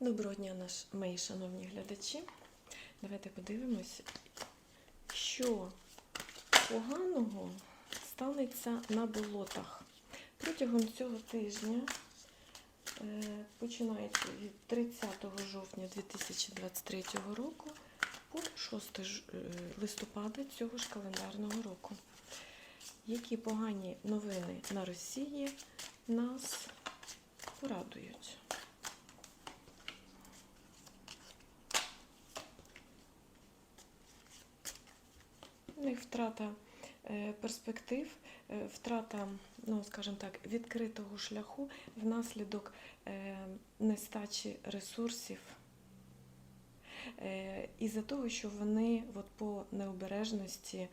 Доброго дня, наш, мої шановні глядачі. Давайте подивимось, що поганого станеться на болотах. Протягом цього тижня, е, починаючи від 30 жовтня 2023 року по 6 е, листопада цього ж календарного року. Які погані новини на Росії нас порадують? Втрата е, перспектив, е, втрата, ну скажімо так, відкритого шляху внаслідок е, нестачі ресурсів. Із-за того, що вони от по необережності,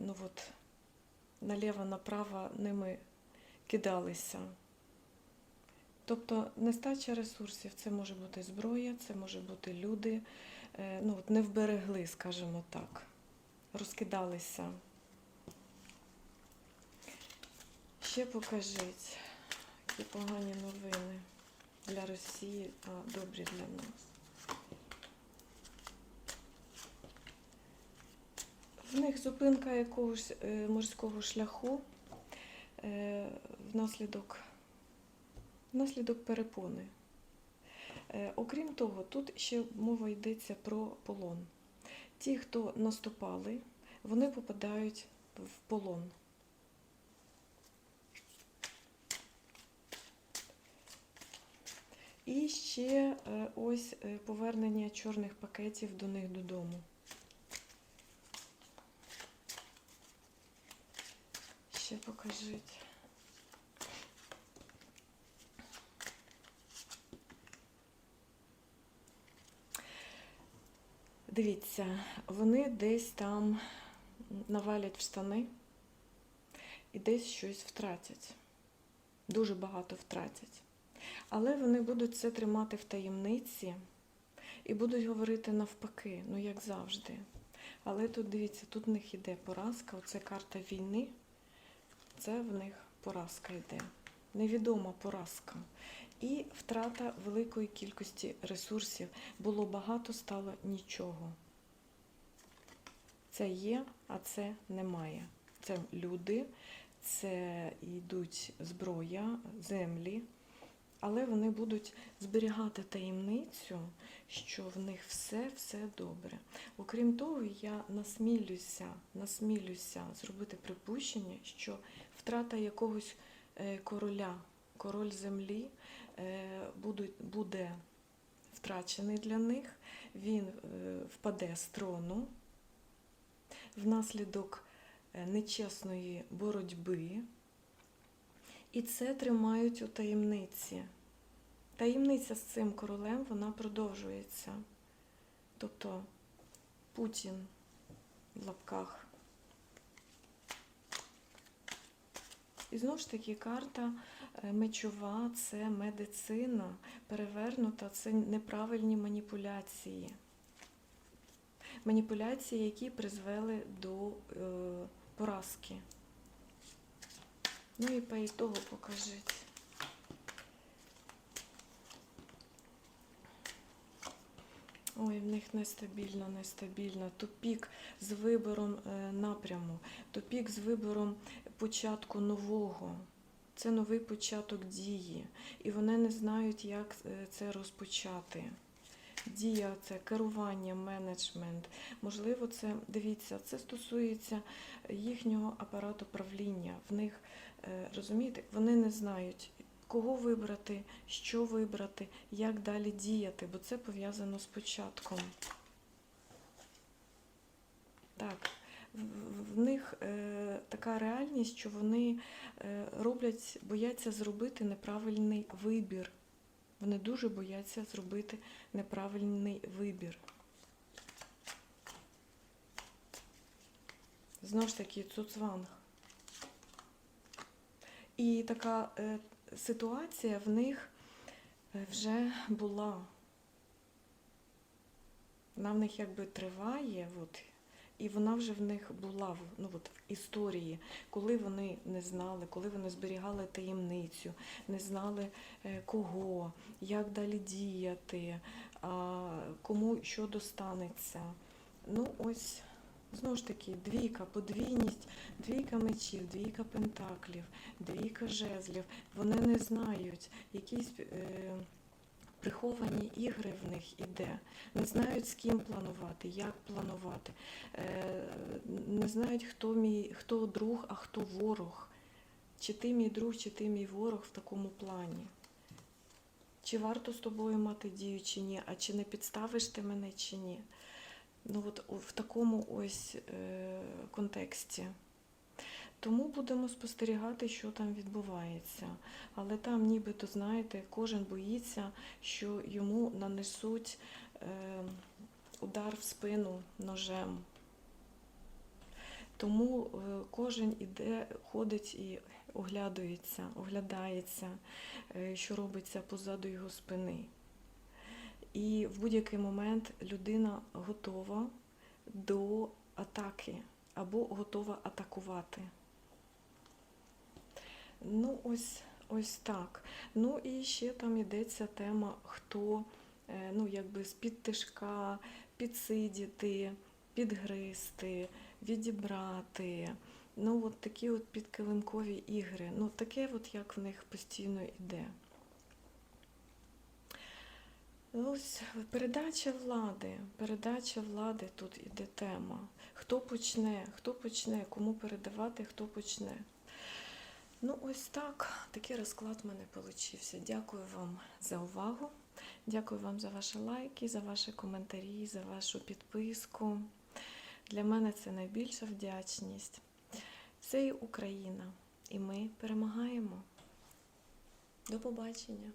ну от наліво-направо ними кидалися. Тобто нестача ресурсів це може бути зброя, це може бути люди, ну от не вберегли, скажімо так розкидалися. Ще покажіть, які погані новини для Росії, а добрі для нас. В них зупинка якогось е, морського шляху е, внаслідок, внаслідок перепони. Е, Окрім того, тут ще мова йдеться про полон. Ті, хто наступали, вони попадають в полон. І ще е, ось е, повернення чорних пакетів до них додому. Ще покажіть. Дивіться, вони десь там навалять в штани і десь щось втратять. Дуже багато втратять. Але вони будуть це тримати в таємниці і будуть говорити навпаки, ну як завжди. Але тут дивіться, тут в них йде поразка, оце карта війни, це в них поразка йде. Невідома поразка. І втрата великої кількості ресурсів. Було багато, стало нічого. Це є, а це немає. Це люди, це йдуть зброя, землі, але вони будуть зберігати таємницю, що в них все все добре. Окрім того, я насмілюся, насмілюся зробити припущення, що втрата якогось е, короля, король землі буде втрачений для них, він е, впаде з трону внаслідок е, нечесної боротьби. І це тримають у таємниці. Таємниця з цим королем вона продовжується. Тобто Путін в лапках. І знову ж таки карта е, мечова це медицина, перевернута це неправильні маніпуляції. Маніпуляції, які призвели до е, поразки. Ну і по ітогу покажіть. Ой, в них нестабільно, нестабільно. Тупік з вибором е, напряму, тупік з вибором початку нового. Це новий початок дії. І вони не знають, як е, це розпочати. Дія це керування, менеджмент. Можливо, це дивіться, це стосується їхнього апарату правління. В них е, розумієте, вони не знають, кого вибрати, що вибрати, як далі діяти, бо це пов'язано з початком. Так, в- них е, така реальність, що вони е, роблять, бояться зробити неправильний вибір. Вони дуже бояться зробити неправильний вибір. Знову ж таки, цуцванг. І така е, ситуація в них е, вже була. Вона в них якби триває, от, І вона вже в них була ну, от, в історії, коли вони не знали, коли вони зберігали таємницю, не знали е, кого, як далі діяти, кому що достанеться. Ну, ось знову ж таки, двійка, подвійність, двійка мечів, двійка пентаклів, двійка жезлів. Вони не знають, якісь е, приховані ігри в них іде. Не знають, з ким планувати, як планувати. Е, не знають, хто мій, хто друг, а хто ворог. Чи ти мій друг, чи ти мій ворог в такому плані. Чи варто з тобою мати дію, чи ні, а чи не підставиш ти мене, чи ні. Ну от в такому ось е, контексті. Тому будемо спостерігати, що там відбувається. Але там, нібито, знаєте, кожен боїться, що йому нанесуть е, удар в спину ножем. Тому е, кожен іде, ходить і оглядується, оглядається, е, що робиться позаду його спини. І в будь-який момент людина готова до атаки або готова атакувати. Ну, ось, ось так. Ну і ще там йдеться тема, хто е, ну, якби з-під тишка підсидіти, підгризти, відібрати. Ну, от такі от підкилимкові ігри. Ну, таке, от як в них постійно йде. Ось передача влади. Передача влади тут іде тема. Хто почне, хто почне, кому передавати, хто почне. Ну, ось так. Такий розклад в мене получився. Дякую вам за увагу. Дякую вам за ваші лайки, за ваші коментарі, за вашу підписку. Для мене це найбільша вдячність. Це і Україна, і ми перемагаємо. До побачення!